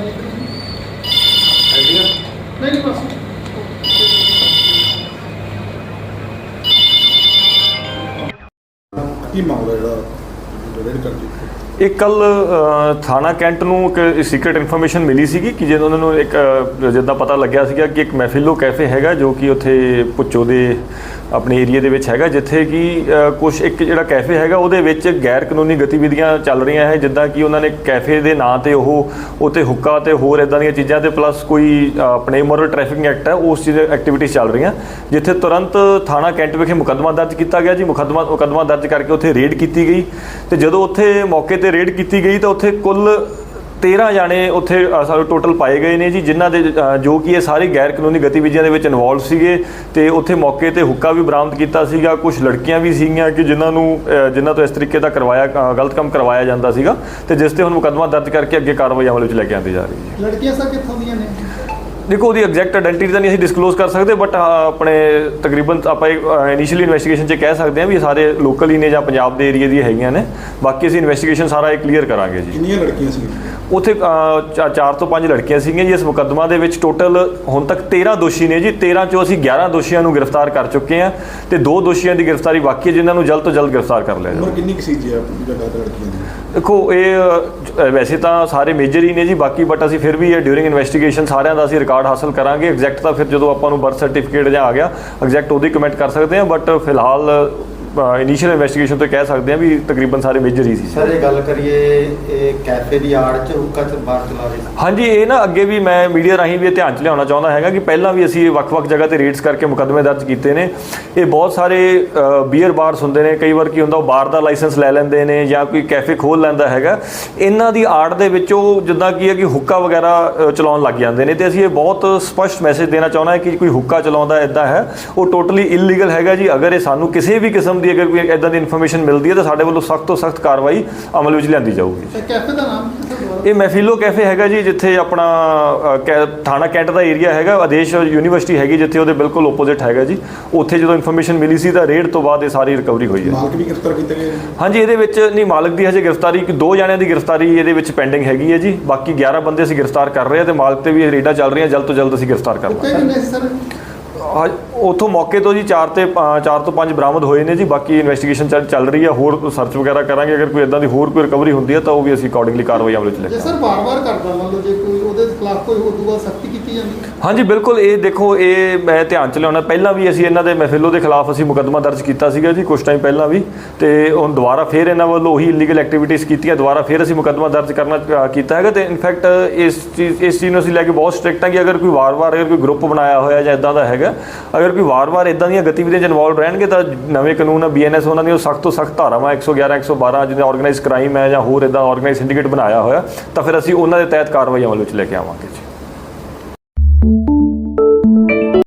ਨਹੀਂ ਨਹੀਂ ਬਸ ਕੀ ਮਾਮਲਾ ਜਿਹੜਾ ਰੇਡ ਕਰਦੀ ਇਹ ਕੱਲ ਥਾਣਾ ਕੈਂਟ ਨੂੰ ਇੱਕ ਸੀਕ੍ਰੀਟ ਇਨਫੋਰਮੇਸ਼ਨ ਮਿਲੀ ਸੀਗੀ ਕਿ ਜਦੋਂ ਉਹਨਾਂ ਨੂੰ ਇੱਕ ਜਿੱਦਾਂ ਪਤਾ ਲੱਗਿਆ ਸੀਗਾ ਕਿ ਇੱਕ ਮਹਿਫਿਲੋ ਕੈਫੇ ਹੈਗਾ ਜੋ ਕਿ ਉੱਥੇ ਪੁੱਚੋ ਦੇ ਆਪਣੇ ਏਰੀਆ ਦੇ ਵਿੱਚ ਹੈਗਾ, ਜਿੱਥੇ ਕਿ ਕੁਝ ਇੱਕ ਜਿਹੜਾ ਕੈਫੇ ਹੈਗਾ ਉਹਦੇ ਵਿੱਚ ਗੈਰ ਕਾਨੂੰਨੀ ਗਤੀਵਿਧੀਆਂ ਚੱਲ ਰਹੀਆਂ ਹੈ, ਜਿੱਦਾਂ ਕਿ ਉਹਨਾਂ ਨੇ ਕੈਫੇ ਦੇ ਨਾਂ ਤੇ ਉਹ, ਉੱਥੇ ਹੁੱਕਾ ਤੇ ਹੋਰ ਇਦਾਂ ਦੀਆਂ ਚੀਜ਼ਾਂ ਤੇ ਪਲੱਸ ਕੋਈ ਆਪਣੇ ਮੋਰਲ ਟ੍ਰੈਫਿਕਿੰਗ ਐਕਟ ਹੈ, ਉਸ ਚੀਜ਼ ਐਕਟੀਵਿਟੀਜ਼ ਚੱਲ ਰਹੀਆਂ, ਜਿੱਥੇ ਤੁਰੰਤ ਥਾਣਾ ਕੈਂਟ ਵਿਖੇ ਮੁਕੱਦਮਾ ਦਰਜ ਕੀਤਾ ਗਿਆ ਜੀ, ਮੁਕੱਦਮਾ ਮੁਕੱਦਮਾ ਦਰਜ ਕਰਕੇ ਉੱਥੇ ਰੇਡ ਕੀਤੀ ਗਈ ਤੇ ਜਦੋਂ ਉੱਥੇ ਮੌਕੇ ਤੇ ਰੇਡ ਕੀਤੀ ਗਈ ਤਾਂ ਉੱਥੇ ਕੁੱਲ 13 ਜਾਣੇ ਉੱਥੇ ਅ, ਸਾਰੇ ਟੋਟਲ ਪਾਏ ਗਏ ਨੇ ਜੀ ਜਿਨ੍ਹਾਂ ਦੇ ਜੋ ਕਿ ਇਹ ਸਾਰੇ ਗੈਰ ਕਾਨੂੰਨੀ ਗਤੀਵਿਧੀਆਂ ਦੇ ਵਿੱਚ ਇਨਵੋਲਵ ਸੀਗੇ ਤੇ ਉੱਥੇ ਮੌਕੇ ਤੇ ਹੁੱਕਾ ਵੀ ਬਰਾਮਦ ਕੀਤਾ ਸੀਗਾ ਕੁਝ ਲੜਕੀਆਂ ਵੀ ਸੀਗੀਆਂ ਕਿ ਜਿਨ੍ਹਾਂ ਨੂੰ ਜਿਨ੍ਹਾਂ ਤੋਂ ਇਸ ਤਰੀਕੇ ਦਾ ਕਰਵਾਇਆ ਗਲਤ ਕੰਮ ਕਰਵਾਇਆ ਜਾਂਦਾ ਸੀਗਾ ਤੇ ਜਿਸ ਤੇ ਹੁਣ ਮੁਕੱਦਮਾ ਦਰਜ ਕਰਕੇ ਅੱਗੇ ਕਾਰਵਾਈ ਅਮਲ ਵਿੱਚ ਲੈ ਕੇ ਆਂਦੀ ਜਾ ਰਹੀ ਹੈ। ਲੜਕੀਆਂ ਸਰ ਕਿੱਥੋਂ ਦੀਆਂ ਨੇ? ਦੇਖੋ ਉਹਦੀ ਐਗਜ਼ੈਕਟ ਆਇਡੈਂਟੀਟੀ ਤਾਂ ਨਹੀਂ ਅਸੀਂ ਡਿਸਕਲੋਜ਼ ਕਰ ਸਕਦੇ ਬਟ ਆਪਣੇ ਤਕਰੀਬਨ ਆਪਾਂ ਇਨੀਸ਼ੀਅਲੀ ਇਨਵੈਸਟੀਗੇਸ਼ਨ 'ਚ ਕਹਿ ਸਕਦੇ ਹਾਂ ਵੀ ਇਹ ਸਾਰੇ ਲੋਕਲ ਹੀ ਨੇ ਜਾਂ ਪੰਜਾਬ ਦੇ ਏਰੀਆ ਦੀ ਹੈਗੀਆਂ ਨੇ। ਬਾਕੀ ਅਸੀਂ ਇਨਵੈਸਟੀਗੇਸ਼ਨ ਸਾਰਾ ਇਹ ਕਲੀਅਰ ਕਰਾਂਗੇ ਜੀ। ਕਿੰਨੀਆਂ ਲੜਕੀਆਂ ਸੀ ਉੱਥੇ ਅ, ਚਾ- ਚਾਰ ਤੋਂ ਪੰਜ ਲੜਕੀਆਂ ਸੀਗੀਆਂ ਜੀ। ਇਸ ਮੁਕੱਦਮਾ ਦੇ ਵਿੱਚ ਟੋਟਲ ਹੁਣ ਤੱਕ 13 ਦੋਸ਼ੀ ਨੇ ਜੀ। 13 ਚੋਂ ਅਸੀਂ 11 ਦੋਸ਼ੀਆਂ ਨੂੰ ਗ੍ਰਿਫਤਾਰ ਕਰ ਚੁੱਕੇ ਹਾਂ ਤੇ ਦੋ ਦੋਸ਼ੀਆਂ ਦੀ ਗ੍ਰਿਫਤਾਰੀ ਬਾਕੀ ਹੈ ਜਿਨ੍ਹਾਂ ਨੂੰ ਜਲਦ ਤੋਂ ਜਲਦ ਗ੍ਰਿਫਤਾਰ ਕਰ ਲਿਆ ਜਾਵੇ। ਉਮਰ ਕਿੰਨੀ ਕੁ ਸੀ ਜੀ ਆਪਣੀ ਜਗ੍ਹਾ ਤੇ ਲੜਕੀਆਂ ਦੀ? ਦੇਖੋ ਇਹ ਵੈਸੇ ਤਾਂ ਸਾਰੇ ਮੇਜਰ ਹੀ ਨੇ ਜੀ। ਬਾਕੀ ਬਟ ਅਸੀਂ ਫਿਰ ਵੀ ਇਹ ਡਿਊਰਿੰਗ ਇਨਵੈਸਟੀਗੇਸ਼ਨ ਸਾਰਿਆਂ ਦਾ ਅਸੀਂ ਰਿਕਾਰਡ ਹਾਸਲ ਕਰਾਂਗੇ। ਐਗਜ਼ੈਕਟ ਤਾਂ ਫਿਰ ਜਦੋਂ ਆਪਾਂ ਨੂੰ ਬਰਥ ਸਰਟੀਫਿਕੇਟ ਜਾਂ ਆ ਗਿਆ ਐਗਜ਼ੈਕਟ ਉਹਦੀ ਕਮੈਂਟ ਕਰ ਸਕਦੇ ਹਾਂ ਬਟ ਫਿਲਹਾਲ ਇਨੀਸ਼ੀਅਲ ਇਨਵੈਸਟੀਗੇਸ਼ਨ ਤੋਂ ਕਹਿ ਸਕਦੇ ਹਾਂ ਵੀ ਤਕਰੀਬਨ ਸਾਰੇ ਮੇਜਰ ਹੀ ਸੀ। ਸਰ ਇਹ ਗੱਲ ਕਰੀਏ ਇਹ ਕੈਫੇ ਦੀ ਆੜ ਚ ਹੁੱਕਾ ਚ ਬਾਹਰ ਚਲਾ ਰਹੇ ਹਾਂਜੀ ਇਹ ਨਾ ਅੱਗੇ ਵੀ ਮੈਂ ਮੀਡੀਆ ਰਾਹੀਂ ਵੀ ਇਹ ਧਿਆਨ ਚ ਲਿਆਉਣਾ ਚਾਹੁੰਦਾ ਹੈਗਾ ਕਿ ਪਹਿਲਾਂ ਵੀ ਅਸੀਂ ਵੱਖ-ਵੱਖ ਜਗ੍ਹਾ ਤੇ ਰੇਡਸ ਕਰਕੇ ਮੁਕੱਦਮੇ ਦਰਜ ਕੀਤੇ ਨੇ। ਇਹ ਬਹੁਤ ਸਾਰੇ ਬੀਅਰ ਬਾਰਸ ਹੁੰਦੇ ਨੇ ਕਈ ਵਾਰ ਕੀ ਹੁੰਦਾ ਉਹ ਬਾਰ ਦਾ ਲਾਇਸੈਂਸ ਲੈ ਲੈਂਦੇ ਨੇ ਜਾਂ ਕੋਈ ਕੈਫੇ ਖੋਲ ਲੈਂਦਾ ਹੈਗਾ। ਇਹਨਾਂ ਦੀ ਆੜ ਦੇ ਵਿੱਚ ਉਹ ਜਿੱਦਾਂ ਕੀ ਹੈ ਕਿ ਹੁੱਕਾ ਵਗੈਰਾ ਚਲਾਉਣ ਲੱਗ ਜਾਂਦੇ ਨੇ ਤੇ ਅਸੀਂ ਇਹ ਬਹੁਤ ਸਪਸ਼ਟ ਮੈਸੇਜ ਦੇਣਾ ਚਾਹੁੰਦਾ ਹਾਂ ਕਿ ਕੋਈ ਹੁੱਕਾ ਚਲਾਉਂਦਾ ਇਦਾਂ ਹੈ ਉਹ ਟੋਟਲੀ ਇਲੀਗਲ ਹੈਗਾ ਜੀ। ਅਗਰ ਇਹ ਸਾਨੂੰ ਕਿਸੇ ਵੀ ਕਿਸਮ ਦੀ ਅਗਰ ਕੋਈ ਇਦਾਂ ਦੀ ਇਨਫੋਰਮੇਸ਼ਨ ਮਿਲਦੀ ਹੈ ਤਾਂ ਸਾਡੇ ਵੱਲੋਂ ਸਖਤ ਤੋਂ ਸਖਤ ਕਾਰਵਾਈ ਅਮਲ ਵਿੱਚ ਲਿਆਂਦੀ ਜਾਊਗੀ। ਕੈਫੇ ਦਾ ਨਾਮ? ਇਹ ਮਹਿਫਿਲੋ ਕੈਫੇ ਹੈਗਾ ਜੀ ਜਿੱਥੇ ਆਪਣਾ ਥਾਣਾ ਕੈਂਟ ਦਾ ਏਰੀਆ ਹੈਗਾ ਆਦੇਸ਼ ਯੂਨੀਵਰਸਿਟੀ ਹੈਗੀ ਜਿੱਥੇ ਉਹਦੇ ਬਿਲਕੁਲ ਆਪੋਜ਼ਿਟ ਹੈਗਾ ਜੀ। ਉੱਥੇ ਜਦੋਂ ਇਨਫੋਰਮੇਸ਼ਨ ਮਿਲੀ ਸੀ ਤਾਂ ਰੇਡ ਤੋਂ ਬਾਅਦ ਇਹ ਸਾਰੀ ਰਿਕਵਰੀ ਹੋਈ ਹੈ। ਮਾਲਕ ਵੀ ਗ੍ਰਿਫਤਾਰ ਕੀਤੇ ਗਏ ਨੇ। ਹਾਂਜੀ ਇਹਦੇ ਵਿੱਚ ਨਹੀਂ ਮਾਲਕ ਦੀ ਹਜੇ ਗ੍ਰਿਫਤਾਰੀ ਕਿ ਦੋ ਜਣਿਆਂ ਦੀ ਗ੍ਰਿਫਤਾਰੀ ਇਹਦੇ ਵਿੱਚ ਪੈਂਡਿੰਗ ਹੈਗੀ ਹੈ ਜੀ। ਬਾਕੀ 11 ਬੰਦੇ ਅਸੀਂ ਗ੍ਰਿਫਤਾਰ ਕਰ ਰਹੇ ਹਾਂ ਤੇ ਮਾਲਕ ਤੇ ਵੀ ਰੇਡਾਂ ਚੱਲ ਰਹੀਆਂ ਜਲਦ ਤੋਂ ਜਲਦ ਅਸੀਂ ਗ੍ਰਿਫਤਾਰ ਕਰ ਹਾਂ ਉਥੋਂ ਮੌਕੇ ਤੋਂ ਜੀ 4 ਤੇ 4 ਤੋਂ 5 ਬਰਾਮਦ ਹੋਏ ਨੇ ਜੀ ਬਾਕੀ ਇਨਵੈਸਟੀਗੇਸ਼ਨ ਚੱਲ ਚੱਲ ਰਹੀ ਹੈ ਹੋਰ ਸਰਚ ਵਗੈਰਾ ਕਰਾਂਗੇ ਅਗਰ ਕੋਈ ਇਦਾਂ ਦੀ ਹੋਰ ਕੋਈ ਰਿਕਵਰੀ ਹੁੰਦੀ ਹੈ ਤਾਂ ਉਹ ਵੀ ਅਸੀਂ ਅਕੋਰਡਿੰਗਲੀ ਕਾਰਵਾਈ ਅਮਲ ਵਿੱਚ ਲੈ ਜੇ ਸਰ ਵਾਰ-ਵਾਰ ਕਰਦਾ ਮੰਨ ਲਓ ਜੇ ਕੋਈ ਉਹਦੇ ਖਿਲਾਫ ਕੋਈ ਹੋਰ ਦੁਆ ਸਖਤੀ ਕੀਤੀ ਜਾਂਦੀ ਹਾਂਜੀ, ਬਿਲਕੁਲ। ਇਹ ਦੇਖੋ, ਇਹ ਮੈਂ ਧਿਆਨ ਚ ਲਿਆਉਣਾ। ਪਹਿਲਾਂ ਵੀ ਅਸੀਂ ਇਹਨਾਂ ਦੇ ਮਹਿਫਿਲੋ ਦੇ ਖਿਲਾਫ ਅਸੀਂ ਮੁਕੱਦਮਾ ਦਰਜ ਕੀਤਾ ਸੀਗਾ ਜੀ ਕੁਝ ਟਾਈਮ ਪਹਿਲਾਂ ਵੀ। ਤੇ ਹੁਣ ਦੁਬਾਰਾ ਫੇਰ ਇਹਨਾਂ ਵੱਲੋਂ ਉਹੀ ਇਲੀਗਲ ਐਕਟੀਵਿਟੀਜ਼ ਕੀਤੀਆਂ, ਦੁਬਾਰਾ ਫੇਰ ਅਸੀਂ ਮੁਕੱਦਮਾ ਦਰਜ ਕਰਨਾ ਕੀਤਾ ਹੈਗਾ। ਤੇ ਇਨਫੈਕਟ ਇਸ ਚੀਜ਼ ਇਸ ਚੀਜ਼ ਨੂੰ ਅਸੀਂ ਲੈ ਕੇ ਬਹੁਤ ਸਟ੍ਰਿਕਟ ਹਾਂ ਕਿ ਅਗਰ ਕੋਈ ਵਾਰ-ਵਾਰ ਅਗਰ ਕੋਈ ਗਰੁੱਪ ਬਣਾਇਆ ਹੋਇਆ ਜਾਂ ਇਦਾਂ ਦਾ ਹੈਗਾ, ਅਗਰ ਕੋਈ ਵਾਰ-ਵਾਰ ਇਦਾਂ ਦੀਆਂ ਗਤੀਵਿਧੀਆਂ 'ਚ ਇਨਵੋਲਵ ਰਹਿਣਗੇ ਤਾਂ ਨਵੇਂ ਕਾਨੂੰਨ ਆ ਬੀਐਨਐਸ ਉਹਨਾਂ ਦੀਆਂ ਸਖਤ ਤੋਂ ਸਖਤ ਧਾਰਾਵਾਂ 111 112 ਜਿਹਦੇ ਆਰਗੇਨਾਈਜ਼ ਕ੍ਰਾਈਮ ਹੈ ਜਾਂ ਹੋਰ ਇਦਾਂ ਆਰਗੇਨਾਈਜ਼ ਸਿੰਡੀਕੇਟ ਬਣਾਇਆ ਹੋਇਆ, ਤਾਂ ਫਿਰ ਅਸੀਂ ਉਹਨਾਂ ਦੇ ਤਹਿਤ ਕਾਰਵਾਈਆਂ ਅਮਲ ਵਿੱਚ ਲੈ ਕੇ ਆਵਾਂਗੇ। ਜੀ